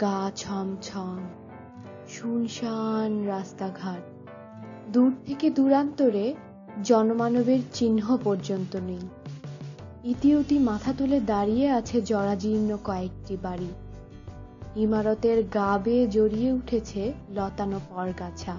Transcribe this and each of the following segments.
গা ছমছম শুনশান রাস্তাঘাট। দূর থেকে দূরান্তরে জনমানবের চিহ্ন পর্যন্ত নেই। ইতিউতি মাথা তুলে দাঁড়িয়ে আছে জরাজীর্ণ কয়েকটি বাড়ি। ইমারতের গা বেয়ে জড়িয়ে উঠেছে লতানো পরগাছা।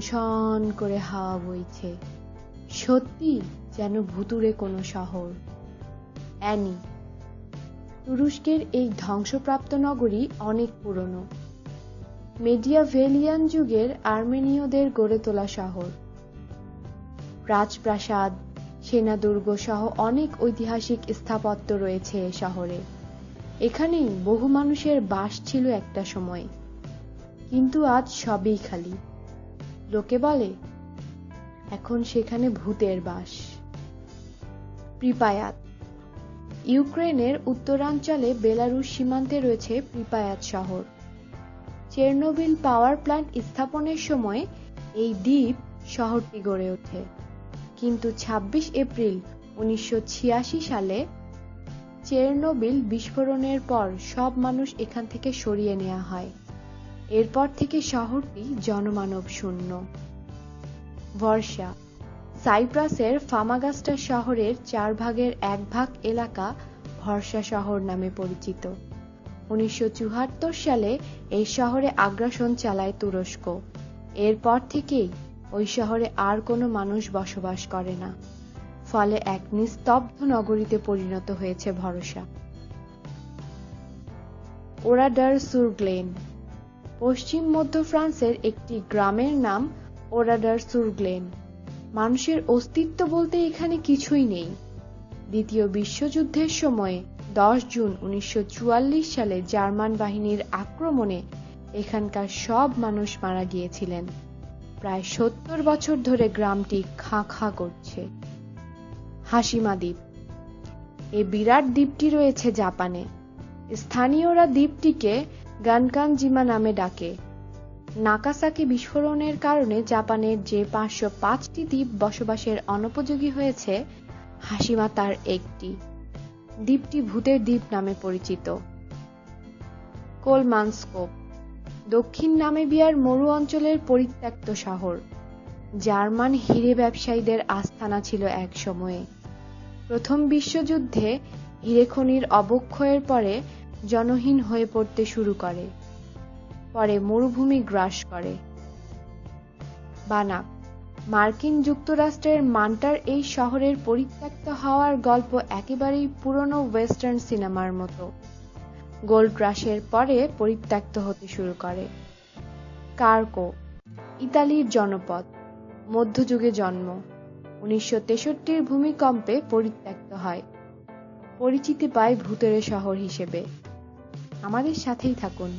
শন করে হাওয়া বইছে। সত্যি যেন ভুতুরে কোনো শহর। অ্যানি তুরস্কের এই ধ্বংসপ্রাপ্ত নগরী অনেক পুরনো। মেডিয়াভেলিয়ান যুগের আর্মেনীয়দের গড়ে তোলা শহর। রাজপ্রাসাদ, সেনাদুর্গ সহ অনেক ঐতিহাসিক স্থাপত্য রয়েছে এ শহরে। এখানেই বহু মানুষের বাস ছিল একটা সময়। কিন্তু আজ সবই খালি। লোকে বলে, এখন সেখানে ভূতের বাস। প্রিপায়াত ইউক্রেনের উত্তরাঞ্চলে বেলারুশ সীমান্তে রয়েছে প্রিপায়াত শহর। চেরনোবিল পাওয়ার প্ল্যান্ট স্থাপনের সময় এই দ্বীপ শহরটি গড়ে ওঠে। কিন্তু ২৬ এপ্রিল উনিশশো ছিয়াশি সালে চেরনোবিল বিস্ফোরণের পর সব মানুষ এখান থেকে সরিয়ে নেওয়া হয়। এরপর থেকে শহরটি জনমানব শূন্য। বর্ষা সাইপ্রাসের ফামাগাস্টা শহরের চার ভাগের এক ভাগ এলাকা ভরসা শহর নামে পরিচিত। উনিশশো চুয়াত্তর সালে এই শহরে আগ্রাসন চালায় তুরস্ক। এরপর থেকেই ওই শহরে আর কোনো মানুষ বসবাস করে না। ফলে এক নিস্তব্ধ নগরীতে পরিণত হয়েছে ভরসা। ওরাডার সুরগ্লেন পশ্চিম মধ্য ফ্রান্সের একটি গ্রামের নাম ওরাডার সুরগ্লেন মানুষের অস্তিত্ব বলতে এখানে কিছুই নেই। দ্বিতীয় বিশ্বযুদ্ধের সময়ে, দশ জুন উনিশশো চুয়াল্লিশ সালে জার্মান বাহিনীর আক্রমণে এখানকার সব মানুষ মারা গিয়েছিলেন। প্রায় সত্তর বছর ধরে গ্রামটি খাঁ খাঁ করছে। হাসিমা দ্বীপ এই বিরাট দ্বীপটি রয়েছে জাপানে। স্থানীয়রা দ্বীপটিকে গানকানজিমা নামে ডাকে। নাকাসাকি বিস্ফোরণের কারণে জাপানের যে পাঁচশো পাঁচটি দ্বীপ বসবাসের অনুপযোগী হয়েছে, হাসিমা তার একটি। দ্বীপটি ভূতের দ্বীপ নামে পরিচিত। কোলমানস্কোপ দক্ষিণ নামিবিয়ার মরু অঞ্চলের পরিত্যক্ত শহর। জার্মান হিরে ব্যবসায়ীদের আস্থানা ছিল এক সময়ে। প্রথম বিশ্বযুদ্ধে হিরে খনির অবক্ষয়ের পরে জনহীন হয়ে পড়তে শুরু করে। পরে মরুভূমি গ্রাস করে। বানাক মার্কিন যুক্তরাষ্ট্রের মান্টার এই শহরের পরিত্যক্ত হওয়ার গল্প একেবারেই পুরনো ওয়েস্টার্ন সিনেমার মতো। গোল্ড রাশের পরে পরিত্যক্ত হতে শুরু করে। কার্কো, ইতালির জনপদ, মধ্যযুগে জন্ম। উনিশশো তেষট্টির ভূমিকম্পে পরিত্যক্ত হয়। পরিচিতি পায় ভূতের শহর হিসেবে। আমাদের সাথেই থাকুন।